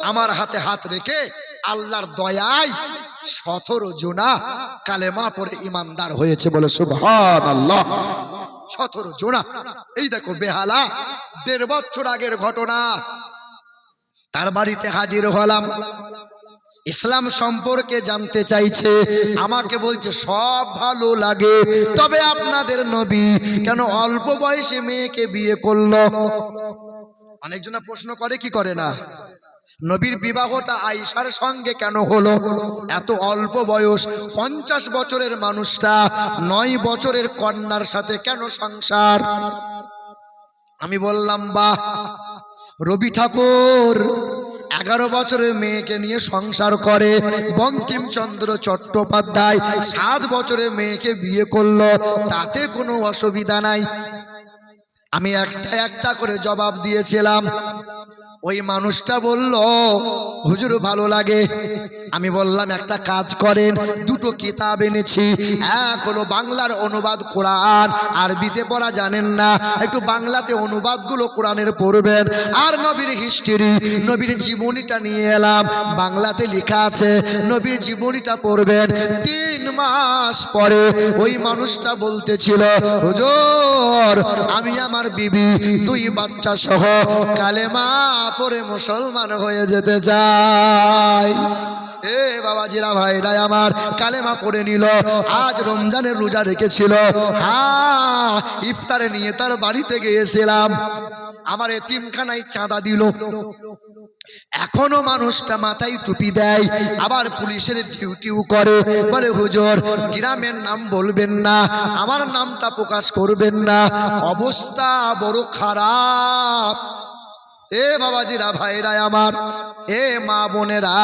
আমার হাতে হাত রেখে আল্লাহর দয়ায় সতেরো জোনা কালেমা পরে ইমানদার হয়েছে বলে সুবহান আল্লাহ সতেরো জোনা এই দেখো বেহালা, দেড় বছর আগের ঘটনা। তার বাড়িতে হাজির হলাম। ইসলাম সম্পর্কে জানতে চাইছে। আমাকে বলছে, সব ভালো লাগে। তবে আপনাদের নবী কেন অল্প বয়সে মেয়েকে বিয়ে করল? অনেকজনা প্রশ্ন করে, কি করে না? নবীর বিবাহটা আইসার সঙ্গে কেন হলো? এত অল্প বয়স, পঞ্চাশ বছরের মানুষটা, নয় বছরের কন্যার সাথে কেন সংসার? আমি বললাম, বাহ, রবি ঠাকুর, এগারো বছরের মেয়েকে নিয়ে সংসার করে, বঙ্কিমচন্দ্র চট্টোপাধ্যায় সাত বছরের মেয়েকে বিয়ে করল, তাতে কোনো অসুবিধা নাই। আমি একটা একটা করে জবাব দিয়েছিলাম। ওই মানুষটা বলল, হুজুর, ভালো লাগে। আমি বললাম, একটা কাজ করেন, দুটো কিতাব এনেছি। এক হলো বাংলার অনুবাদ কোরআন, আরবিতে পড়া জানেন না। একটু বাংলাতে অনুবাদগুলো কোরআনের পড়বেন। আর নবীর হিস্ট্রি নবীর জীবনীটা নিয়ে এলাম। বাংলাতে লেখা আছে, নবীর জীবনীটা পড়বেন। তিন মাস পরে ওই মানুষটা বলতেছিল, হুজুর, আমি আমার বিবি, দুই বাচ্চা সহ কালেমা পরে মুসলমান হয়ে যেতে চাই। এ বাবাজিরা ভাইরাই আমার কালেমা পড়ে নিল, আজ রমজানের রোজা রেখেছিল। হ্যাঁ ইফতারে নিয়ে তার বাড়িতে গিয়েছিলাম। আমার এতিমখানায় চাঁদা দিল। এখনও মানুষটা মাথায় টুপি দেয়, আবার পুলিশের ডিউটিও করে। বলে, হুজুর, গ্রামের নাম বলবেন না, আমার নামটা প্রকাশ করবেন না। অবস্থা বড় খারাপ। এ বাবাজিরা ভাইরা আমার, এ মা বোনেরা,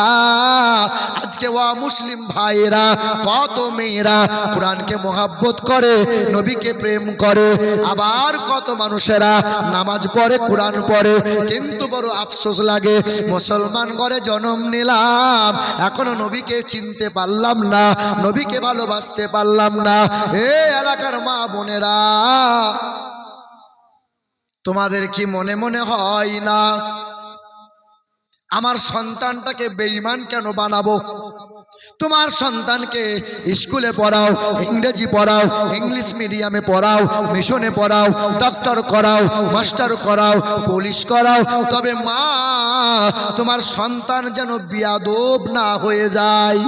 আজকে ওয়া মুসলিম ভাইরা কত মেয়েরা কোরআনকে মোহাব্বত করে, নবীকে প্রেম করে, আবার কত মানুষেরা নামাজ পড়ে, কোরআন পড়ে, কিন্তু বড় আফসোস লাগে, মুসলমান করে জন্ম নিলাম, এখনও নবীকে চিনতে পারলাম না, নবীকে ভালোবাসতে পারলাম না, এ এলাকার মা বোনেরা। তোমাদের কি মনে মনে হয় না? আমার সন্তানটাকে বেঈমান কেন বানাবো? তোমার সন্তানকে স্কুলে পড়াও, ইংরেজি পড়াও, ইংলিশ মিডিয়ামে পড়াও, মিশনে পড়াও, ডক্টর করাও, মাস্টার করাও, পুলিশ করাও, তবে মা, তোমার সন্তান যেন বিয়াদব না হয়ে যায়।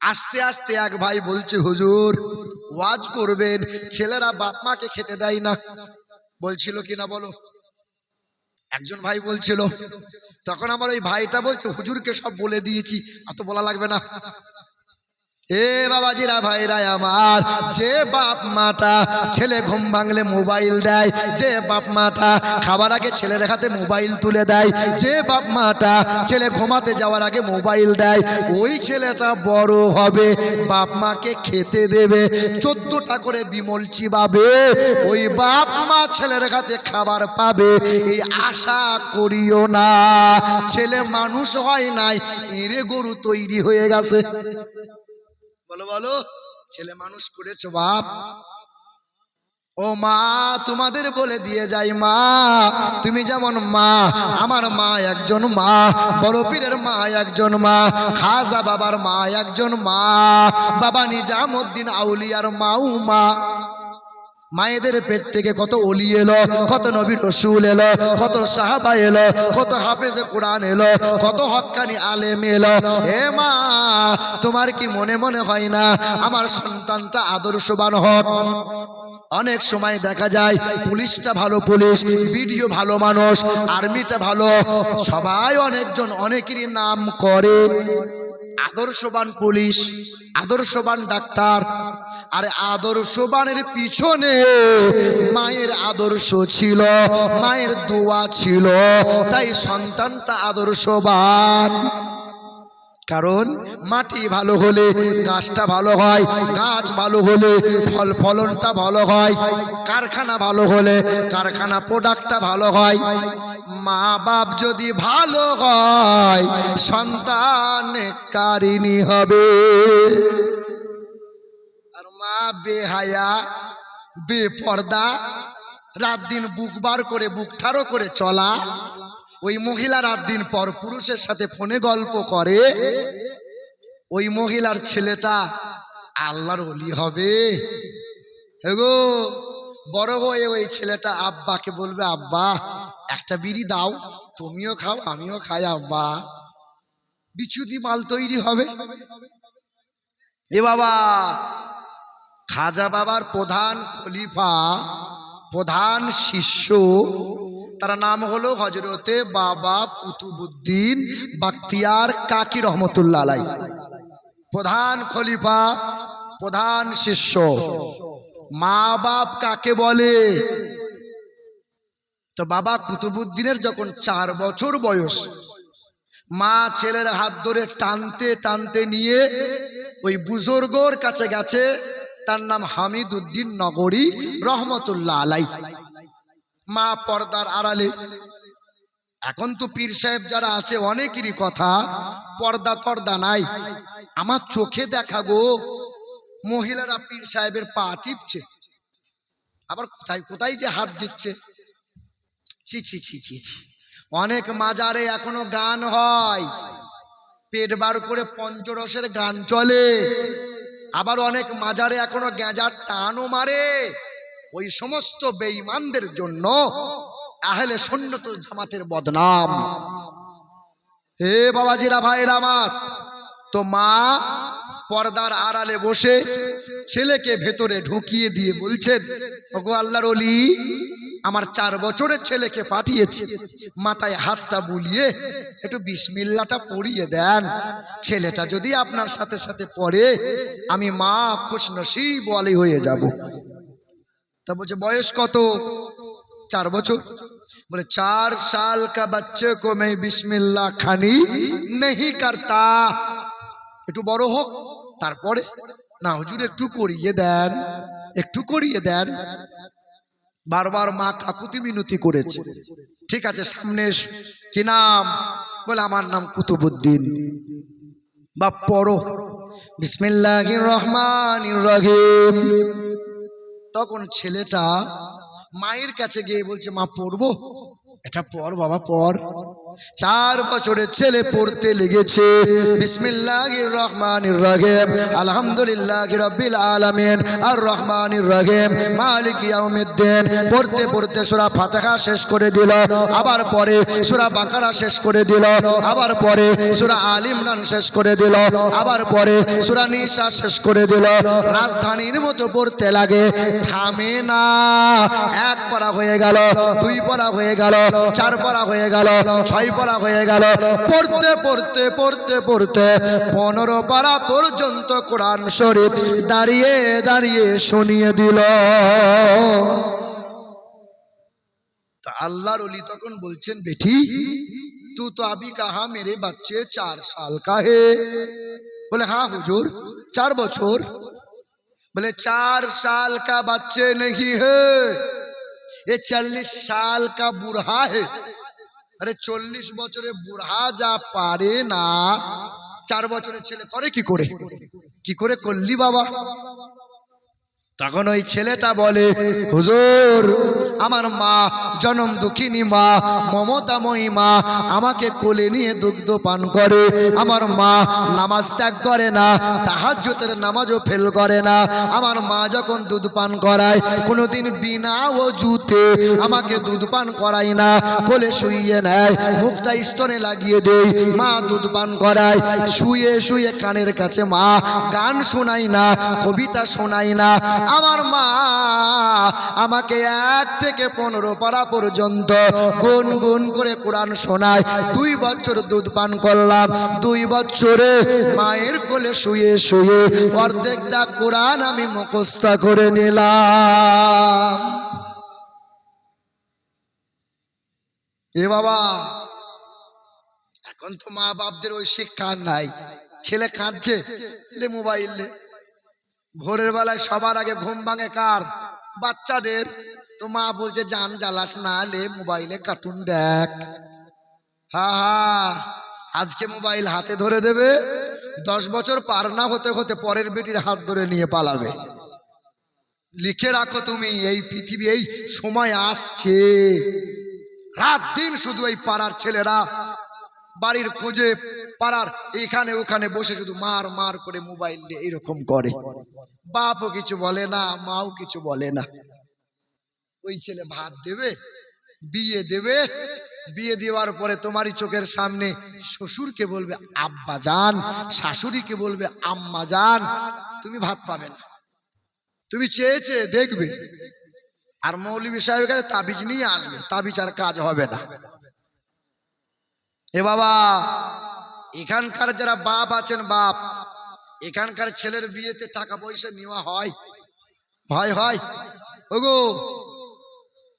আস্তে আস্তে এক ভাই বলছে, হুজুর, ওয়াজ করবেন, ছেলেরা বাপ মাকে খেতে দেয় না। বলছিল কিনা বলো? একজন ভাই বলছিল, তখন আমার ওই ভাইটা বলছে, হুজুরকে সব বলে দিয়েছি অত বলা লাগবে না। এ বাবাজিরা, ভাইরা আমার, যে বাপ মাটা ছেলে ঘুম ভাঙলে মোবাইল দেয়, যে বাপ মাটা খাবার আগে ছেলের হাতে মোবাইল তুলে দেয়, যে বাপ মাটা ছেলে ঘুমাতে যাওয়ার আগে মোবাইল দেয়, ওই ছেলেটা বড় হবে, বাপ মাকে খেতে দেবে, চোদ্দটা করে বিমল চিবাবে, ওই বাপ মা ছেলের হাতে খাবার পাবে এই আশা করিও না, ছেলে মানুষ হয় নাই এরে গরু তৈরি হয়ে গেছে। বলো বলো, ছেলে মানুষ করেছ বাপ। ও মা, তোমাদের বলে দিয়ে যাই মা, তুমি যেমন মা, আমার মা একজন মা, বড় পীরের মা একজন মা, খাজা বাবার মা একজন মা, বাবা নিজামুদ্দিন আউলিয়ার মাও মা মায়েদের পেট থেকে কত অলি এলো, কত নবীর রসুল এলো, কত সাহাবা এলো, কত হাফেজে কোরআন এলো, কত হক্কানি আলেম এলো। হে মা, তোমার কি মনে মনে হয় না আমার সন্তানটা আদর্শবান হোক? অনেক সময় দেখা যায় পুলিশটা ভালো পুলিশ ভিডিও ভালো মানুষ, আর্মিটা ভালো, সবাই অনেকজন অনেকেরই নাম করে। আদর্শবান পুলিশ, আদর্শবান ডাক্তার, আর আদর্শবানের পিছনে মায়ের আদর্শ ছিল, মায়ের দোয়া ছিল, তাই সন্তানটা আদর্শবান। কারণ মাটি ভালো হলে গাছটা ভালো হয়, গাছ ভালো হলে ফল ফলনটা ভালো হয়, কারখানা ভালো হলে কারখানা প্রোডাক্টটা ভালো হয়। মা বাপ যদি ভালো হয়, সন্তান কারিনী হবে। আর মা বেহায়া, বেপর্দা, রাত দিন বুক বার করে, বুক ঠাড়ো করে চলা ওই মহিলা রাত দিন পর পুরুষের সাথে ফোনে গল্প করে, ওই মহিলার ছেলেটা আল্লাহর অলি হবে। হেগো, বড় হয়ে ওই ছেলেটা আব্বাকে বলবে, আব্বা, একটা বিড়ি দাও, তুমিও খাও, আমিও খাই, আব্বা। বিচুদি মাল তৈরি হবে। এ বাবা, খাজা বাবার প্রধান খলিফা, প্রধান শিষ্য তার নাম হলো হজরতে বাবা কুতুবুদ্দিন বাক্তিয়ার কাকি রহমতুল্লা আলাই। প্রধান খলিফা, প্রধান শিষ্য। মা বাপ কাকে বলে? তো বাবা কুতুবুদ্দিনের যখন চার বছর বয়স, মা ছেলের হাত ধরে টানতে টানতে নিয়ে ওই বুজুর্গর কাছে গেছে, তার নাম হামিদ উদ্দিন নগরী রহমতুল্লাহ আলাই। মা পর্দার আড়ালে। এখন তো পীর সাহেব যারা আছে, অনেকেরই কথা, পর্দা পর্দা নাই। আমার চোখে দেখা গো, মহিলারা পীর সাহেবের পা টিপছে। আবার কোথায় কোথায় যে হাত দিচ্ছে? ছি ছি ছি ছি ছি। অনেক মাজারে এখনও গান হয়। পেট বার করে পঞ্চরসের গান চলে। আবার অনেক মাজারে এখনও গেঁজার টানও মারে। ওই সমস্ত বেঈমানদের জন্য আহলে সন্ন্যত জামাতের বদনাম। হে বাবাজিরা ভাইরা আমার, তো মা পর্দার আড়ালে বসে ছেলেকে ভেতরে ঢুকিয়ে দিয়ে বলছেন, ওগো আল্লাহর অলি আমার চার বছরের ছেলেকে পাঠিয়েছি। মাথায় হাতটা বুলিয়ে একটু বিসমিল্লাটা পড়িয়ে দেন। ছেলেটা যদি আপনার সাথে সাথে পড়ে, আমি মা খুশ নসিব ওয়ালি হয়ে যাব। তা বলছে, বয়স কত? চার বছর। বলে, চার সাল কা বাচ্চে কো মে বিসমিল্লা খানি নেহি কারতা। একটু বড় হোক, তারপরে। না, হুজুর, একটু করিয়ে দেন, একটু করিয়ে দেন। বারবার মা কাকুতি মিনতি করেছে। ঠিক আছে, সামনে কি নাম? বলে, আমার নাম কুতুবুদ্দিন। বা পড়ো। বিসমিল্লাহ রহমান রহিম। তখন ছেলেটা মায়ের কাছে গিয়ে বলছে মা পড়ব? এটা পর বাবা পর চার বছরের ছেলে পড়তে লেগেছে। পড়তে শেষ করে দিল। আবার পরে সূরা বাকারা শেষ করে দিল। আবার পরে শেষ করে দিল। আবার পরে শেষ করে দিল। রাজধানীর মতো পড়তে লাগে। থামে না। এক পারা হয়ে গেল, দুই পারা হয়ে গেল, চার পারা হয়ে গেল, ছয় পারা হয়ে গেল পড়তে পড়তে পড়তে পড়তে পনেরো পারা পর্যন্ত কোরআন শরীফ দাঁড়িয়ে দাঁড়িয়ে শুনিয়ে দিল তা আল্লাহর অলি তখন বলছেন বেটি তু তো আবি কাহা মেরে বাচ্চে চার সাল কা হে বলে হ্যাঁ হুজুর চার বছর बोले चार साल का बच्चे नहीं है ये चालीस साल का बूढ़ा है আরে চল্লিশ বছরে বুড়া যা পারে না, চার বছরের ছেলে করে কি করে? কি করে? করলি বাবা। তখন ওই ছেলেটা বলে, হুজুর, আমার মা জনম দুঃখিনী মা, মমতাময়ী মা, আমাকে কোলে নিয়ে দুগ্ধ পান করে। আমার মা নামাজ ত্যাগ করে না, তাহাজ্জুদের নামাজও ফেল করে না। আমার মা যখন দুধ পান করায়, কোনোদিন বিনা ও জুতে আমাকে দুধ পান করায় না। কোলে শুইয়ে নেয়, মুখটা স্তনে লাগিয়ে দেই মা দুধ পান করায়। শুয়ে শুয়ে কানের কাছে মা গান শোনাই না, কবিতা শোনাই না আমার মা আমাকে এক থেকে পনেরো পারা পর্যন্ত গুন গুন করে কোরআন শোনায়। দুই বছর দুধ পান করলাম। দুই বছরে মায়ের কোলে শুয়ে শুয়ে অর্ধেকটা কোরআন আমি মুখস্থ করে নিলাম। এ বাবা, এখন তো মা বাপদের ওই শিক্ষা নাই। ছেলে কাঁদছে ছেলে মোবাইল ভোরের বেলায় সবার আগে ঘুম ভাঙে কার? বাচ্চাদের। তো মা বলছে, জান জ্বালাস না লে, মোবাইলে কার্টুন দেখ। হা হা। আজকে মোবাইল হাতে ধরে দেবে, দশ বছর পার না হতে হতে পরের বেটির হাত ধরে নিয়ে পালাবে। লিখে রাখো তুমি, এই পৃথিবী, এই সময় আসছে। রাত দিন শুধু এই পাড়ার ছেলেরা বাড়ির খোঁজে পাড়ার এখানে ওখানে বসে শুধু মার মার করে মোবাইল দিয়ে এরকম করে। বাপও কিছু বলে না, মাও কিছু বলে না। ওই ছেলে ভাত দেবে, বিয়ে দেবে, বিয়ে দেওয়ার পরে তোমারই চোখের সামনে শ্বশুরকে বলবে আব্বা যান, শাশুড়িকে বলবে আম্মা যান, তুমি ভাত পাবে না। তুমি চেয়ে চেয়ে দেখবে। আর মৌলবী সাহেবের কাছে তাবিজ নিয়ে আসবে, তাবিজ আর কাজ হবে না। এ বাবা, এখানকার যারা বাপ আছেন, বাপ, এখানকার ছেলের বিয়েতে টাকা পয়সা নেওয়া হয়। ভয় হয়। ওগো,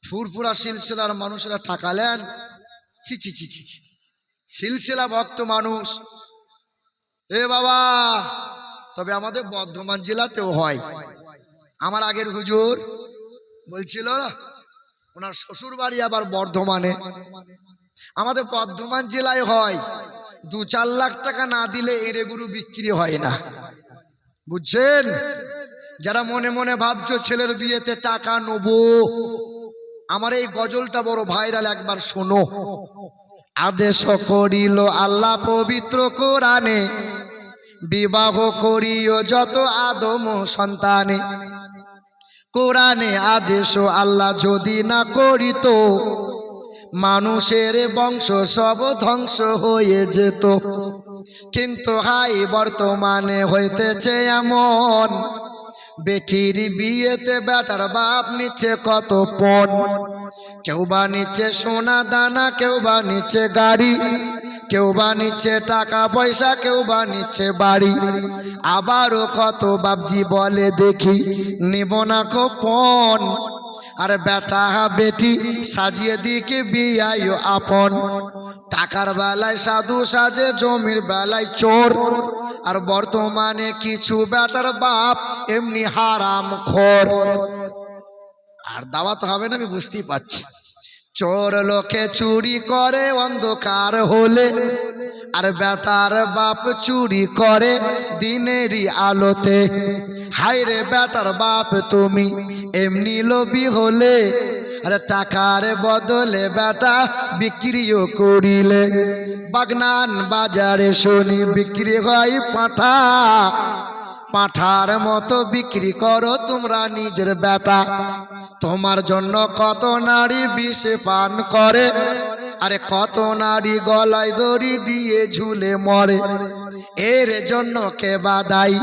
ফুরফুরা সিলসিলার মানুষেরা টাকা নেন। ছি ছি ছি ছি ছি সিলসিলা ভক্ত মানুষ। এ বাবা, তবে আমাদের বর্ধমান জেলাতেও হয়। আমার আগের হুজুর বলছিল, ওনার শ্বশুর বাড়ি আবার বর্ধমানে। আমাদের বর্ধমান জেলায় হয়। দু চার লাখ টাকা না দিলে এরে গরু বিক্রি হয় না। বুঝছেন? যারা মনে মনে ভাবছ ছেলের বিয়েতে টাকা নেব, আমার এই গজলটা বড় ভাইরাল একবার শোনো। আদেশ করিল আল্লাহ পবিত্র কোরআনে, বিবাহ করিও যত আদম সন্তানে। কোরআনে আদেশ আল্লাহ যদি না করিত মানুষের বংশ সব ধ্বংস হয়ে যেত। কিন্তু হাই, বর্তমানে হইতেছে এমন। বেটির বিয়েতে বেটার বাপ নিচ্ছে কত পণ। কেউ বা নিচ্ছে সোনা দানা, কেউ বা নিচ্ছে গাড়ি। কেউ বা নিচ্ছে টাকা পয়সা, কেউ বা নিচ্ছে বাড়ি। আবারও কত বাবজি বলে দেখি, নিব না পণ। আর বেটা বেটি, সাজিয়ে দিকে বিয়াই আপন। টাকার বেলায় সাধু সাজে, জমির বেলায় চোর। আর বর্তমানে কিছু বেটার বাপ এমনি হারাম খোর। আর দাওয়া তো হবে না, আমি বুঝতেই পারছি। চোর লোকে চুরি করে, অন্ধকার হলে আর বেটার বাপ চুরি করে দিনেরই আলোতে। হাই রে বেটার বাপ, তুমি এমনি লোভি হলে, আরে টাকার বদলে বেটা বিক্রিও করিলে। বাগনান বাজারে শুনি বিক্রি হয় পাঠা। পাঠার মতো বিক্রি করো তোমরা নিজের বেটা। তোমার জন্য কত নারী বিষ পান করে আরে কত নারী গলায় দড়ি দিয়ে ঝুলে মরে। এর জন্য কে বাদাই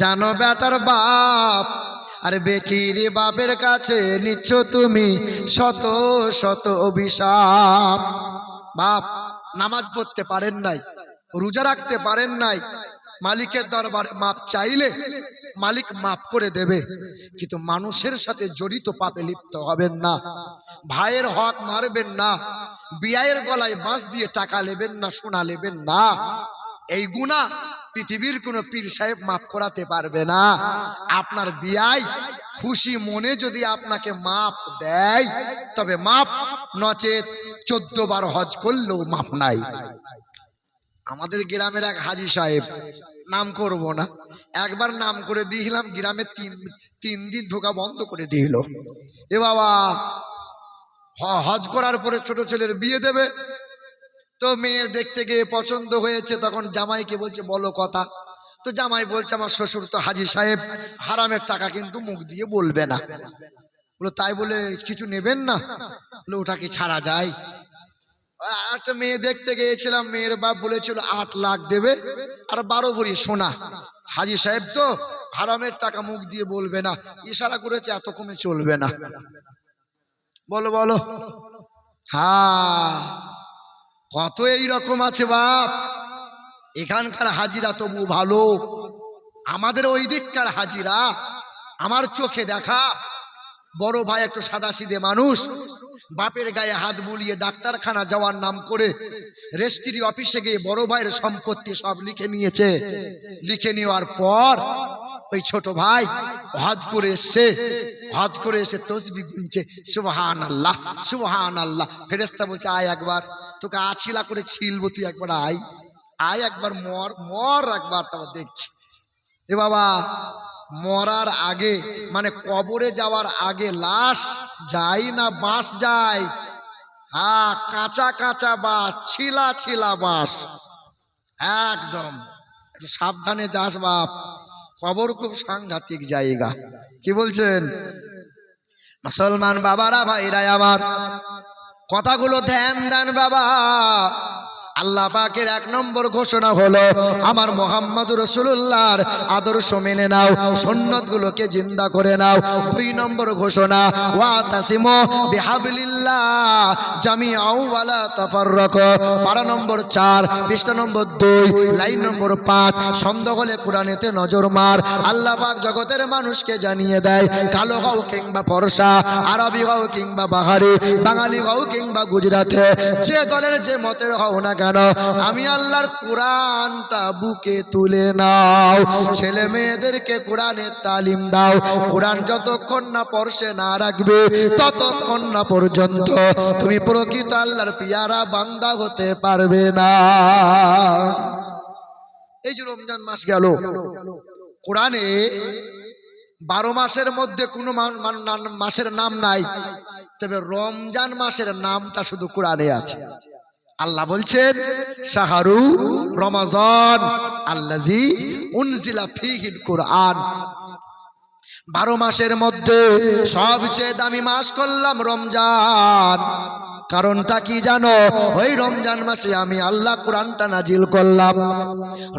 জানো বেটার বাপ? আরে বেটির বাপের কাছে নিচ্ছ তুমি শত শত অভিশাপ। বাপ, নামাজ পড়তে পারেন নাই, রোজা রাখতে পারেন নাই, মালিকের দরবারে মাপ চাইলে মালিক মাপ করে দেবে। কিন্তু মানুষের সাথে জড়িত পাপে লিপ্ত হবেন না। ভাইয়ের হক মারবেন না। বিয়ের গলায় বাঁশ দিয়ে টাকা নেবেন না, সোনা নেবেন না। এই গুণা পৃথিবীর কোনো পীর সাহেব মাফ করাতে পারবে না। আপনার বিয়াই খুশি মনে যদি আপনাকে মাপ দেয়, তবে মাপ নচেত চোদ্দ বার হজ করলেও মাপ নাই। আমাদের গ্রামের এক হাজি সাহেব, নাম করব না। একবার নাম করে দিয়েছিলাম গ্রামে তিন তিন দিন ঢোকা বন্ধ করে দিল এ বাবা হজ করার পরে ছোট ছেলের বিয়ে দেবে। তো মেয়ের দেখতে গিয়ে পছন্দ হয়েছে, তখন জামাইকে বলছে, বলো কথা। তো জামাই বলছে, আমার শ্বশুর তো হাজি সাহেব, হারামের টাকা কিন্তু মুখ দিয়ে বলবে না। বলো, তাই বলে কিছু নেবেন না? বলে, ওটা কি ছাড়া যায়? একটা মেয়ে দেখতে গিয়েছিলাম, মেয়ের বাপ বলেছিল, আট লাখ দেবে, আর বারো ভরি সোনা। হাজি সাহেব তো হারামের টাকা মুখ দিয়ে বলবে না, ইশারা করেছে, এত কমে চলবে না। বলো বলো। হ্যাঁ কত এই রকম আছে বাপ। এখানকার হাজিরা তবু ভালো, আমাদের ওই দিককার হাজিরা, আমার চোখে দেখা, বড় ভাই একটু সাদা সিধে মানুষ বাপের গায়ে হাত বুলিয়ে ডাক্তারখানা যাওয়ার নাম করে রেস্ট্রি অফিসে গিয়ে বড় ভাইয়ের সম্পত্তি সব লিখে নিয়েছে। লিখে নেওয়ার পর ওই ছোট ভাই হজ করে এসছে। হজ করে এসে তসবি গুনছে। সুবহান আল্লাহ সুবহান আল্লাহ ফেরেস্তা বলছে, আয় একবার, তোকে আছিলা করে ছিলবো, তুই একবার আয়। আয় একবার, মর মর একবার, তারপর দেখছি। এ বাবা মরার আগে মানে কবরে যাওয়ার আগে লাশ যায় না, বাঁশ যায়? হ্যাঁ কাঁচা কাঁচা বাস ছিলা ছিলা বাস একদম। একটু সাবধানে যাস বাপ। কবর খুব সাংঘাতিক জায়গা। কি বলছেন? মুসলমান বাবারা ভাইরা আমার। কথাগুলো ধ্যান দেন বাবা। আল্লাহ পাকের এক নম্বর ঘোষণা হলো, আমার মোহাম্মদ রসুল্লাহর আদর্শ মেনে নাও সন্ন্যত গুলোকে জিন্দা করে নাও। দুই নম্বর ঘোষণা, ওয়া তাসিমো বিহাবিলিল্লাহ জামিআউ ওয়ালা তাফাররাকু। পারা নম্বর চার, পৃষ্ঠা নম্বর দুই, লাইন নম্বর পাঁচ, সন্দেহ হলে পুরাণেতে নজর মার। আল্লাহ পাক জগতের মানুষকে জানিয়ে দেয়, কালো হও কিংবা ফর্সা, আরবি হও কিংবা বাহারি, বাঙালি হও কিংবা গুজরাটে, যে দলের যে মতের হও না কেন আমি আল্লাহর কোরআনটা বুকে তুলে নাও। ছেলে মেয়েদেরকে কোরআনের তালিম দাও। কোরআন যতক্ষণ না পরশে না রাখবে, ততক্ষণ না পর্যন্ত তুমি প্রকৃত আল্লাহর পিয়ারা বান্দা হতে পারবে না। এই যে রমজান মাস গেল, কোরআনে বারো মাসের মধ্যে কোনো মাসের নাম নাই। তবে রমজান মাসের নামটা শুধু কোরআনে আছে। আল্লাহ বলছেন, শাহরু রমাজন আল্লাজি উনজিলা ফিহিল কোরআন। বারো মাসের মধ্যে সবচেয়ে দামি মাস করলাম রমজান। কারণটা কি জানো? ওই রমজান মাসে আমি আল্লাহ কোরআনটা নাজিল করলাম।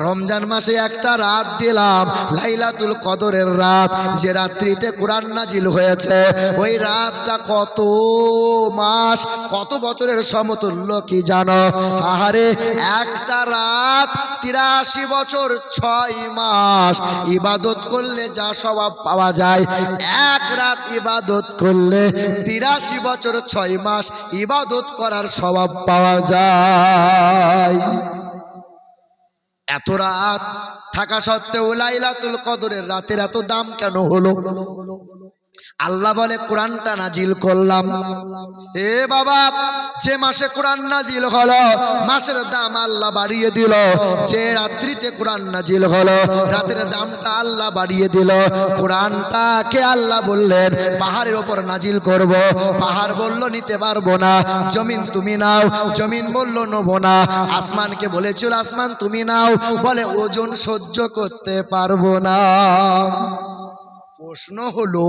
রমজান মাসে একটা রাত দিলাম, লাইলাতুল কদরের রাত। যে রাত্রিতে কোরআন নাজিল হয়েছে, ওই রাতটা কত মাস, কত বছরের সমতুল্য কি জানো? আহারে, একটা রাত তিরাশি বছর ছয় মাস। ইবাদত করলে যা স্বভাব পাওয়া যায়, এক রাত ইবাদত করলে তিরাশি বছর ছয় মাস। ইবাদত করার স্বভাব পাওয়া যায়। এত রাত থাকা সত্ত্বেও লাইলাতুল কদরের রাতের এত দাম কেন হলো? আল্লাহ বলে, কোরআনটা নাজিল করলাম। এ বাবা, যে মাসে কোরআন নাজিল হলো, মাসের দাম আল্লাহ বাড়িয়ে দিল। যে রাত্রিতে কোরআন নাজিল হলো, রাতের দামটা আল্লাহ বাড়িয়ে দিল। কোরআনটাকে আল্লাহ বললেন, পাহাড়ের ওপর নাজিল করব। পাহাড় বলল, নিতে পারব না। জমিন তুমি নাও। জমিন বলল, নেব না। আসমানকে বলেছিল, আসমান তুমি নাও। বলে, ওজন সহ্য করতে পারব না। প্রশ্ন হলো,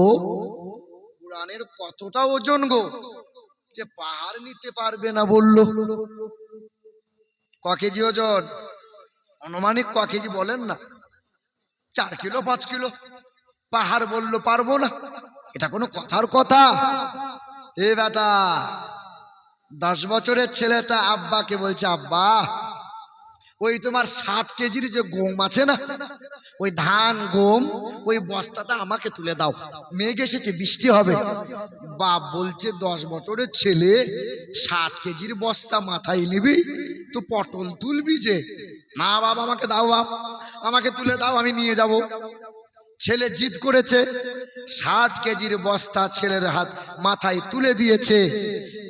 কোরআনের কতটা ওজন গো? যে পাহাড় নিতে পারবে না বলল। ক কেজি ওজন? অনুমানিক ক কেজি বলেন না। চার কিলো, পাঁচ কিলো। পাহাড় বলল, পারব না। এটা কোনো কথার কথা। এ বেটা, দশ বছরের ছেলেটা আব্বাকে বলছে, আব্বা ওই তোমার ষাট কেজির যে গম আছে না, ওই ধান, গম, ওই বস্তাটা আমাকে তুলে দাও। মেঘ এসেছে, বৃষ্টি হবে। বাপ বলছে, দশ বছরের ছেলে ষাট কেজির বস্তা মাথায় নিবি, তো পটল তুলবি যে। না বাবা আমাকে দাও বাপ, আমাকে তুলে দাও, আমি নিয়ে যাব। ছেলে জিদ করেছে ষাট কেজির বস্তা ছেলের হাত মাথায় তুলে দিয়েছে,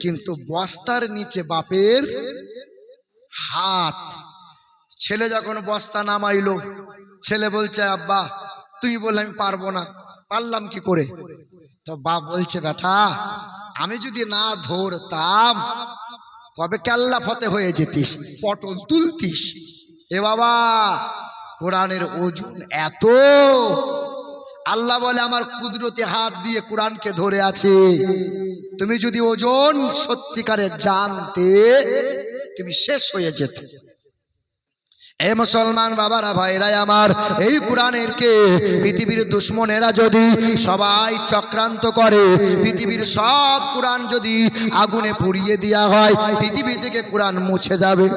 কিন্তু বস্তার নিচে বাপের হাত ছেলে যখন বস্তা নামাইলো, ছেলে বলছে, আব্বা, তুমি বললে আমি পারব না। পারলাম কি করে? তো বাপ বলছে, বেটা, আমি যদি না ধরতাম, কবে কেল্লা ফতে হয়ে যেতিস, পটল তুলতিস? এ বাবা, কোরআনের ওজন এত। আল্লাহ বলে, আমার কুদরতি হাত দিয়ে কোরআনকে ধরে আছে। তুমি যদি ওজন সত্যিকারে জানতে, তুমি শেষ হয়ে যেতে। এ মুসলমান বাবারা, ভাইরাই আমার, এই কোরআনের কে? পৃথিবীর দুশ্মনেরা যদি সবাই চক্রান্ত করে, পৃথিবীর সব কোরআন যদি আগুনে পুড়িয়ে দেওয়া হয়, পৃথিবী থেকে কোরআন মুছে যাবে।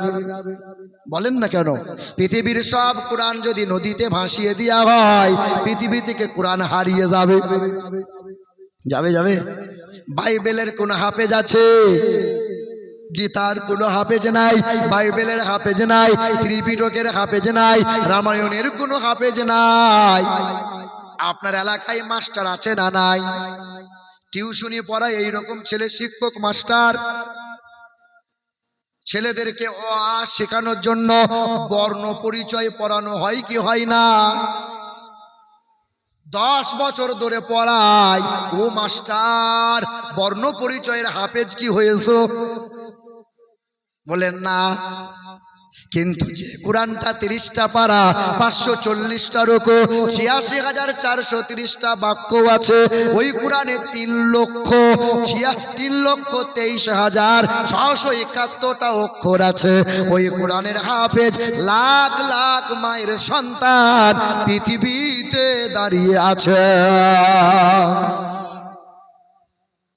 বলেন না কেন? পৃথিবীর সব কোরআন যদি নদীতে ভাসিয়ে দেওয়া হয়, পৃথিবী থেকে কোরআন হারিয়ে যাবে। যাবে যাবে। বাইবেলের কোন হাফেজ আছে? গীতার কোনো হাফেজ নাই, বাইবেলের হাফেজ নাই, ত্রিপিটকের হাফেজ নাই, রামায়ণের কোনো হাফেজ নাই। আপনার এলাকায় মাস্টার আছে না নাই? টিউশনি পড়ায় এইরকম ছেলে শিক্ষক, মাস্টার। ছেলেদেরকে অ, আ শেখানোর জন্য বর্ণ পরিচয় পড়ানো হয় কি হয় না? দশ বছর ধরে পড়ায়। ও মাস্টার, বর্ণ পরিচয়ের হাফেজ কি হয়েছো? বলেন না। কিন্তু যে কোরআনটা তিরিশটা পারা, পাঁচশো চল্লিশটা রোকো ছিয়াশি হাজার চারশো তিরিশটা বাক্য আছে, ওই কোরআনে তিন লক্ষ, ছিয়া, তিন লক্ষ তেইশ হাজার ছশো একাত্তরটা অক্ষর আছে। ওই কোরআনের হাফেজ লাখ লাখ মায়ের সন্তান পৃথিবীতে দাঁড়িয়ে আছে।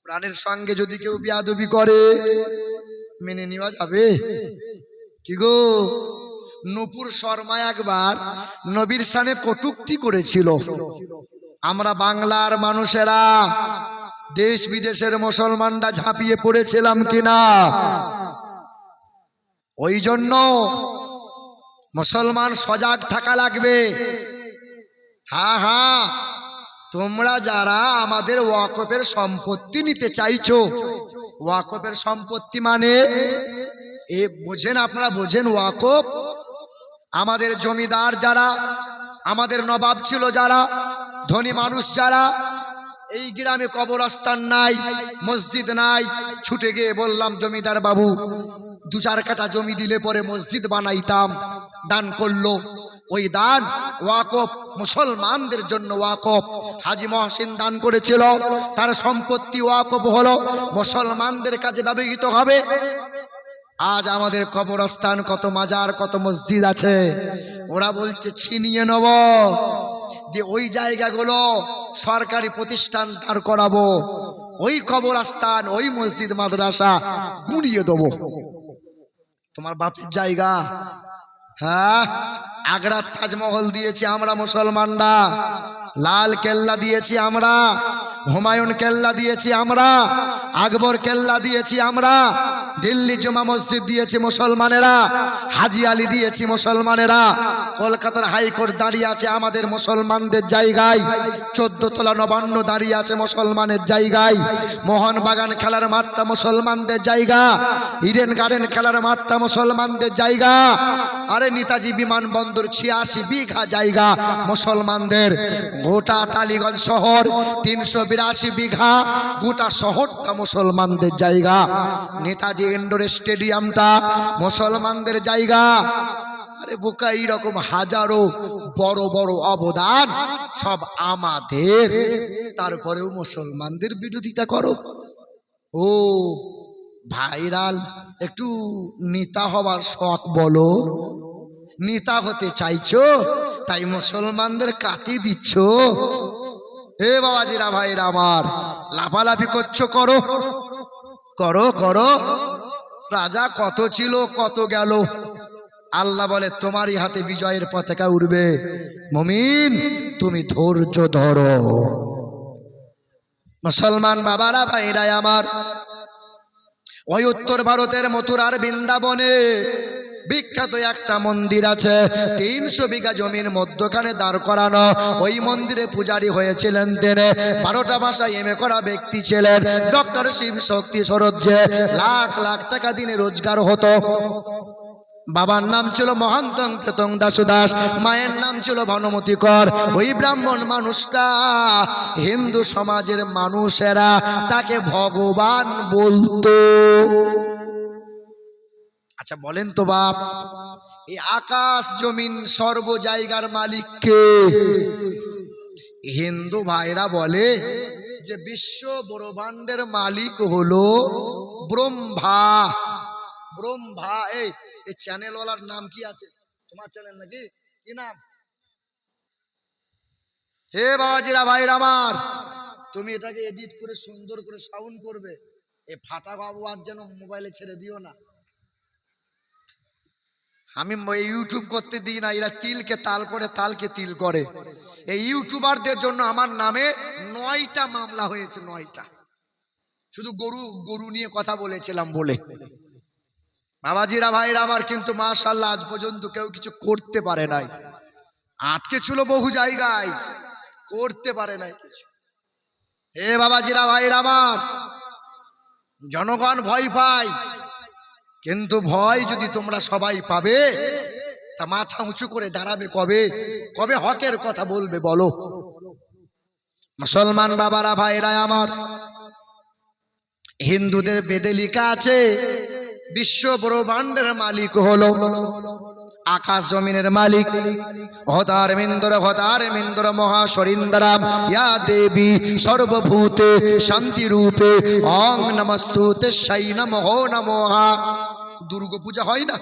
কোরআনের সঙ্গে যদি কেউ বিয়াদবি করে মেনে নেওয়া যাবে। কি গো? নূপুর শর্মা একবার নবীর সানে কটুক্তি করেছিল। আমরা বাংলার মানুষেরা দেশ বিদেশের মুসলমানরা ঝাঁপিয়ে পড়েছিলাম কিনা? ওই জন্য মুসলমান সজাগ থাকা লাগবে। হ্যাঁ হ্যাঁ তোমরা যারা আমাদের ওয়াকফের সম্পত্তি নিতে চাইছো ওয়াকফের সম্পত্তি মানে? এ বোঝেন আপনারা, বোঝেন ওয়াকফ? আমাদের জমিদার যারা, আমাদের নবাব ছিল যারা, ধনী মানুষ যারা, এই গ্রামে কবরস্থান নাই, মসজিদ নাই, ছুটে গিয়ে বললাম, জমিদার বাবু, দু চার কাটা জমি দিলে পরে মসজিদ বানাইতাম, দান করল। ওই দান ওয়াকফ, মুসলমানদের জন্য ওয়াকফ। হাজি মহসিন দান করেছিল, তার সম্পত্তি ওয়াকফ হলো, মুসলমানদের কাছে ব্যবহৃত হবে। আজ আমাদের কবরস্থান কত মাজার, কত মসজিদ আছে। ওরা বলছে, ছিনিয়ে নেব দিয়ে ওই জায়গাগুলো সরকারি প্রতিষ্ঠান দাঁড় করাবো, ওই কবরস্থান, ওই মসজিদ, মাদ্রাসা গুড়িয়ে দেবো। তোমার বাপের জায়গা হ্যাঁ আগ্রার তাজমহল দিয়েছি আমরা মুসলমানরা। লাল কেল্লা দিয়েছি আমরা, হুমায়ুন কেল্লা দিয়েছি আমরা, আকবর কেল্লা দিয়েছি আমরা দিল্লি জুমা মসজিদ দিয়েছি মুসলমানেরা, হাজি আলী দিয়েছি মুসলমানেরা, কলকাতার হাইকোর্ট দাঁড়িয়ে আছে আমাদের মুসলমানদের জায়গায় চোদ্দ তলা নবান্ন দাঁড়িয়ে আছে মুসলমানের জায়গায়, মোহনবাগান খেলার মাঠটা মুসলমানদের জায়গা, ইডেন গার্ডেন খেলার মাঠটা মুসলমানদের জায়গা, আরে নেতাজি বিমানবন্দর ছিয়াশি বিঘা জায়গা মুসলমানদের, গোটা টালিগঞ্জ শহর তিনশো বিরাশি বিঘা, গোটা শহরটা মুসলমানদের জায়গা, নেতাজি ইন্ডোর স্টেডিয়ামটা মুসলমানদের জায়গা। আরে বোকা, এইরকম হাজারো বড় বড় অবদান সব আমাদের। তারপরেও মুসলমানদের বিরোধিতা করো। ও, ভাইরাল, একটু নেতা হবার শখ বলো। নেতা হতে চাইছো, তাই মুসলমানদের কাটি দিচ্ছ। এ বাবাজিরা, ভাইরা আমার, লাফালাফি করছ, করো। করো করো। রাজা কত ছিল, কত গেল। আল্লাহ বলে, তোমারই হাতে বিজয়ের পতাকা উঠবে মমিন, তুমি ধৈর্য ধরো। মুসলমান বাবারা, ভাইরাই আমার। ওই উত্তর ভারতের মথুরার বৃন্দাবনে বিখ্যাত একটা মন্দির আছে। তিনশো বিঘা জমির মধ্যখানে দাঁড় করানো। ওই মন্দিরে পূজারি হয়েছিলেন তিনি। বারোটা ভাষায় এম করা ব্যক্তি ছিলেন। ডক্টর শিব শক্তি সরোজ্জে লাখ লাখ টাকা দিনে রোজগার হতো। বাবার নাম ছিল মহান্তং প্রতং দাসদাস। মায়ের নাম ছিল ভানুমতি কর। ওই ব্রাহ্মণ মানুষটা হিন্দু সমাজের মানুষেরা তাকে ভগবান বলতো। আচ্ছা বলেন তো বাপ, এই আকাশ জমিন সর্ব জায়গার মালিককে হিন্দু ভাইরা বলে যে বিশ্ব ব্রহ্মাণ্ডের মালিক হলো ব্রহ্মা। ব্রহ্মা, এই এই চ্যানেলওয়ালার নাম কি আছে? তোমার চ্যানেল নাকি? কি নাম? হে বাবাজিরা, ভাইরা আমার, তুমি এটাকে এডিট করে সুন্দর করে সাউন্ড করবে। এ ফাটা বাবু আর যেন মোবাইলে ছেড়ে দিও না। আমি ইউটিউব করতে দিই না, এরা তিলকে তাল করে, তালকে তিল করে। এই ইউটিউবারদের জন্য আমার নামে নয়টা মামলা হয়েছে, নয়টা। শুধু গরু গরু নিয়ে কথা বলেছিলাম বলে। বাবাজিরা, ভাইরা আমার কিন্তু মাশাল্লাহ আজ পর্যন্ত কেউ কিছু করতে পারে নাই। আটকে ছিল বহু জায়গায়, করতে পারে নাই হে বাবাজিরা, ভাইরা আমার, জনগণ ভয় পায়। কিন্তু ভয় যদি তোমরা সবাই পাবে, তা মাথা উঁচু করে দাঁড়াবে কবে? কবে হকের কথা বলবে বলো? মুসলমান বাবারা, ভাইরা আমার, হিন্দুদের বেদে লেখা আছে, বিশ্ব ব্রহ্মাণ্ডের মালিক হলো, আকাশ জমিনের মালিক হতার মিন্দর হতার মিন্দর মহাশরিন্দরাম ইয়া দেবী সর্বভূতে শান্তি রূপে অং নমস্তুতে সাই নমঃ। নমহা দুর্গা পূজা হয় না?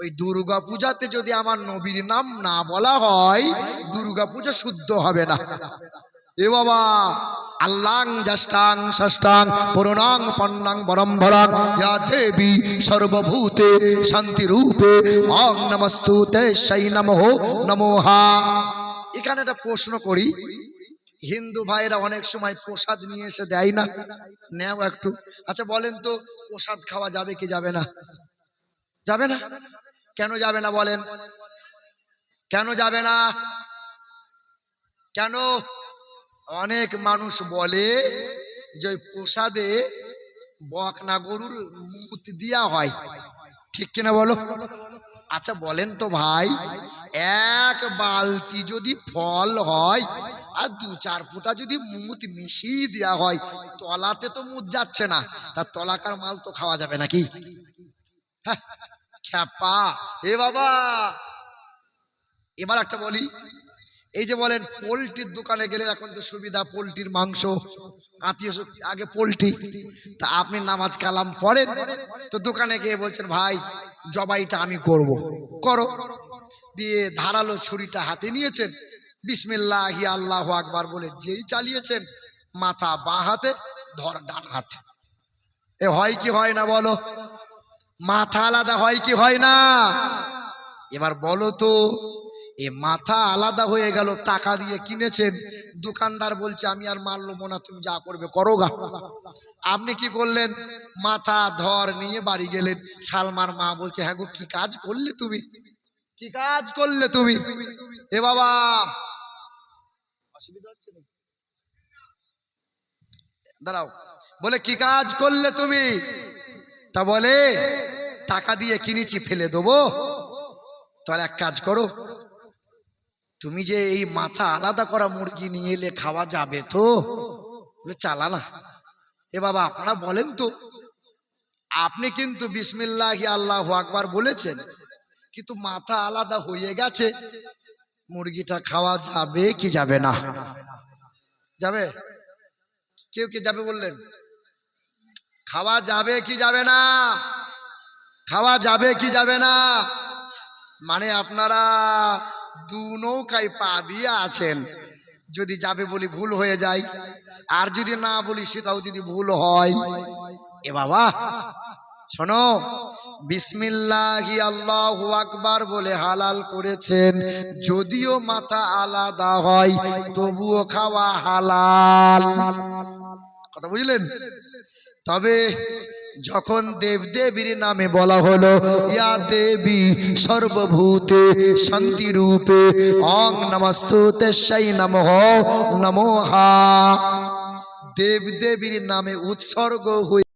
ওই দুর্গা পূজাতে যদি আমার নবীর নাম না বলা হয়, দুর্গা পূজা শুদ্ধ হবে না। এ বাবা, আল্লাং জাষ্টাং ষষ্ঠাং পুরনাং পন্নাং বরম্ভরাং, ইয়া দেবী সর্বভূতে শান্তি রূপে অং নমস্তুতে সেই নমঃ নমোহা এখানে একটা প্রশ্ন করি। হিন্দু ভাইরা অনেক সময় প্রসাদ নিয়ে এসে দেয় না? নেও একটু। আচ্ছা বলেন তো, প্রসাদ খাওয়া যাবে কি যাবে না? যাবে না? কেন যাবে না বলেন? কেন যাবে না? কেন? অনেক মানুষ বলে যে প্রসাদে বকনা গরুর মুত দিয়া হয়। ঠিক কিনা বলো? আচ্ছা বলেন তো ভাই, এক বালতি যদি ফল হয় আর দু চার ফুটা যদি মুত মিশিয়ে দেওয়া হয়, তলাতে তো মুত যাচ্ছে না। তার তলাকার মাল তো খাওয়া যাবে নাকি? খ্যাপা। বাবা। এবার একটা বলি। এই যে বলেন, পোলট্রির দোকানে গেলে এখন তো সুবিধা, পোলট্রির মাংস, আত্মীয় আগে পোলট্রি। তা আপনি নামাজ কালাম পড়েন, তো দোকানে গিয়ে বলছেন, ভাই, জবাইটা আমি করব। করো। দিয়ে ধারালো ছুরিটা হাতে নিয়েছেন। বিসমিল্লাহ, আল্লাহ আকবার বলে যেই চালিয়েছেন, মাথা বাঁ হাতে, ধর ডান হাতে। এ হয় কি হয় না বলো? মাথা আলাদা হয় কি হয় না? এবার বলো তো, এ মাথা আলাদা হয়ে গেল, টাকা দিয়ে কিনেছেন, দোকানদার বলছে, আমি আর মারলো না, তুমি যা করবে করো গা। আপনি কি করলেন? মাথা, ধর নিয়ে বাড়ি গেলেন। সালমার মা বলছে হ্যাঁ গো, কি কাজ করলে তুমি? কি কাজ করলে তুমি? এ বাবা, অসুবিধা হচ্ছে নাকি? দাঁড়াও, বলে, কি কাজ করলে তুমি? তা বলে, টাকা দিয়ে কিনেছি, ফেলে দেবো। তাহলে এক কাজ করো। তুমি যে এই মাথা আলাদা করা মুরগি নিয়ে এলে খাওয়া যাবে তো? চালা না এ বাবা, আপনারা বলেন তো। আপনি কিন্তু বিসমিল্লাহি আল্লাহ আকবার বলেছেন, কিন্তু মাথা আলাদা হয়ে গেছে। মুরগিটা খাওয়া যাবে কি যাবে না? যাবে? কেউ কে যাবে বললেন? খাওয়া যাবে কি যাবে না? খাওয়া যাবে কি যাবে না? মানে আপনারা দু নৌকায় পা দিয়ে আছেন। যদি যাবে বলি ভুল হয়ে যায়। আর যদি না বলি সেটাও যদি ভুল হয়। এ বাবা, শোনো, বিসমিল্লাহি আল্লাহু আকবার বলে হালাল করেছেন। যদিও মাথা আলাদা হয়, তবুও খাওয়া হালাল। কথা বুঝলেন? তবে যখন দেবদেবীর নামে বলা হলো, ইয়া দেবী সর্বভূতে শান্তি রূপে অং নমস্তুতে সেই নম, নমোহা। দেবদেবীর নামে উৎসর্গ হয়ে